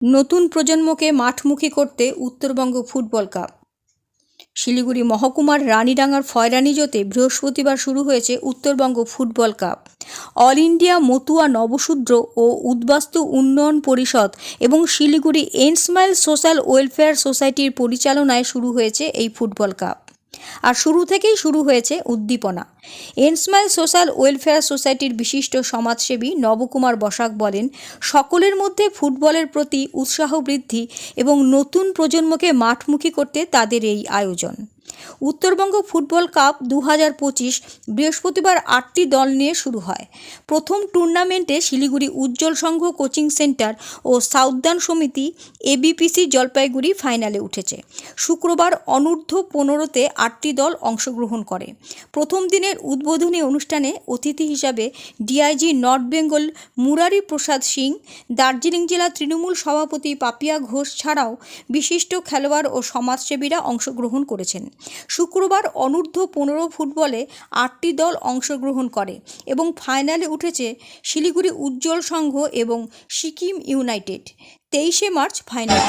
নতুন প্রজন্মকে মাঠমুখী করতে উত্তরবঙ্গ ফুটবল কাপ। শিলিগুড়ি মহকুমার রানীডাঙ্গার ফয়রানিজোতে বৃহস্পতিবার শুরু হয়েছে Uttarbanga football cup. All India Matua Nabashudra ও উদ্বাস্তু উন্নয়ন পরিষদ এবং শিলিগুড়ি এনসমাইল সোশ্যাল ওয়েলফেয়ার সোসাইটির পরিচালনায় শুরু হয়েছে এই ফুটবল কাপ। আর শুরু থেকেই শুরু হয়েছে উদ্দীপনা। এনসমাইল সোশ্যাল ওয়েলফেয়ার সোসাইটির বিশিষ্ট সমাজসেবী নবকুমার বসাক বলেন, সকলের মধ্যে ফুটবলের প্রতি উৎসাহ বৃদ্ধি এবং নতুন প্রজন্মকে মাঠমুখী করতে তাদের এই আয়োজন। উত্তরবঙ্গ ফুটবল কাপ দু হাজার পঁচিশ বৃহস্পতিবার আটটি দল নিয়ে শুরু হয়। প্রথম টুর্নামেন্টে শিলিগুড়ি উজ্জ্বল সংঘ কোচিং সেন্টার ও সাউথদান সমিতি এবিপিসি জলপাইগুড়ি ফাইনালে উঠেছে। শুক্রবার অনূর্ধ্ব পনেরোতে আটটি দল অংশগ্রহণ করে। প্রথম দিনের উদ্বোধনী অনুষ্ঠানে অতিথি হিসাবে ডিআইজি নর্থ বেঙ্গল মুরারি প্রসাদ সিং, দার্জিলিং জেলা তৃণমূল সভাপতি পাপিয়া ঘোষ ছাড়াও বিশিষ্ট খেলোয়াড় ও সমাজসেবীরা অংশগ্রহণ করেছেন। শুক্রবার অনূর্ধ্ব পনেরো ফুটবলে আটটি দল অংশগ্রহণ করে এবং ফাইনালে উঠেছে শিলিগুড়ি উজ্জ্বল সংঘ এবং সিকিম ইউনাইটেড। তেইশে মার্চ ফাইনাল।